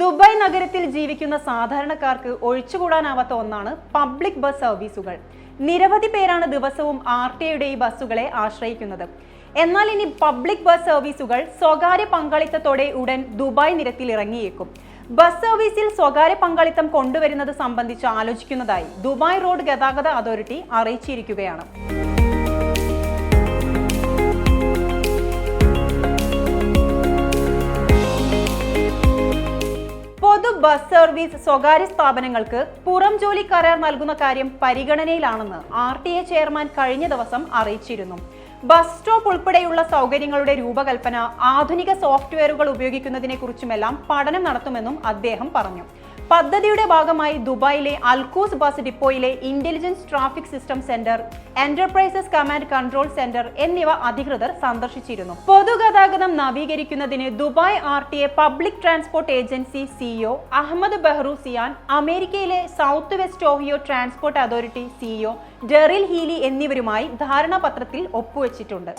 Dubai നഗരത്തിൽ ജീവിക്കുന്ന സാധാരണക്കാർക്ക് ഒഴിച്ചുകൂടാനാവാത്ത ഒന്നാണ് പബ്ലിക് ബസ് സർവീസുകൾ. നിരവധി പേരാണ് ദിവസവും ആർ ടി ഐയുടെ ഈ ബസ്സുകളെ ആശ്രയിക്കുന്നത്. എന്നാൽ ഇനി പബ്ലിക് ബസ് സർവീസുകൾ സ്വകാര്യ പങ്കാളിത്തത്തോടെ ഉടൻ ദുബായ് നിരത്തിൽ ഇറങ്ങിയേക്കും. ബസ് സർവീസിൽ സ്വകാര്യ പങ്കാളിത്തം കൊണ്ടുവരുന്നത് സംബന്ധിച്ച് ആലോചിക്കുന്നതായി ദുബായ് റോഡ് ഗതാഗത അതോറിറ്റി അറിയിച്ചിരിക്കുകയാണ്. ബസ് സർവീസ് സ്വകാര്യ സ്ഥാപനങ്ങൾക്ക് പുറം ജോലി കരാർ നൽകുന്ന കാര്യം പരിഗണനയിലാണെന്ന് ആർ ടി എ ചെയർമാൻ കഴിഞ്ഞ ദിവസം അറിയിച്ചിരുന്നു. ബസ് സ്റ്റോപ്പ് ഉൾപ്പെടെയുള്ള സൗകര്യങ്ങളുടെ രൂപകൽപ്പന ആധുനിക സോഫ്റ്റ്വെയറുകൾ ഉപയോഗിക്കുന്നതിനെക്കുറിച്ചുമെല്ലാം പഠനം നടത്തുമെന്നും അദ്ദേഹം പറഞ്ഞു. പദ്ധതിയുടെ ഭാഗമായി ദുബായിലെ Al Quoz bus ഡിപ്പോയിലെ intelligence traffic system centre enterprises command control centre എന്നിവ അധികൃതർ സന്ദർശിച്ചിരുന്നു. പൊതുഗതാഗതം നവീകരിക്കുന്നതിന് Dubai R T A public transport agency CEO Ahmed Behroozian അമേരിക്കയിലെ south west Ohio transport authority CEO Darryl Healy എന്നിവരുമായി ധാരണാപത്രത്തിൽ ഒപ്പുവെച്ചിട്ടുണ്ട്.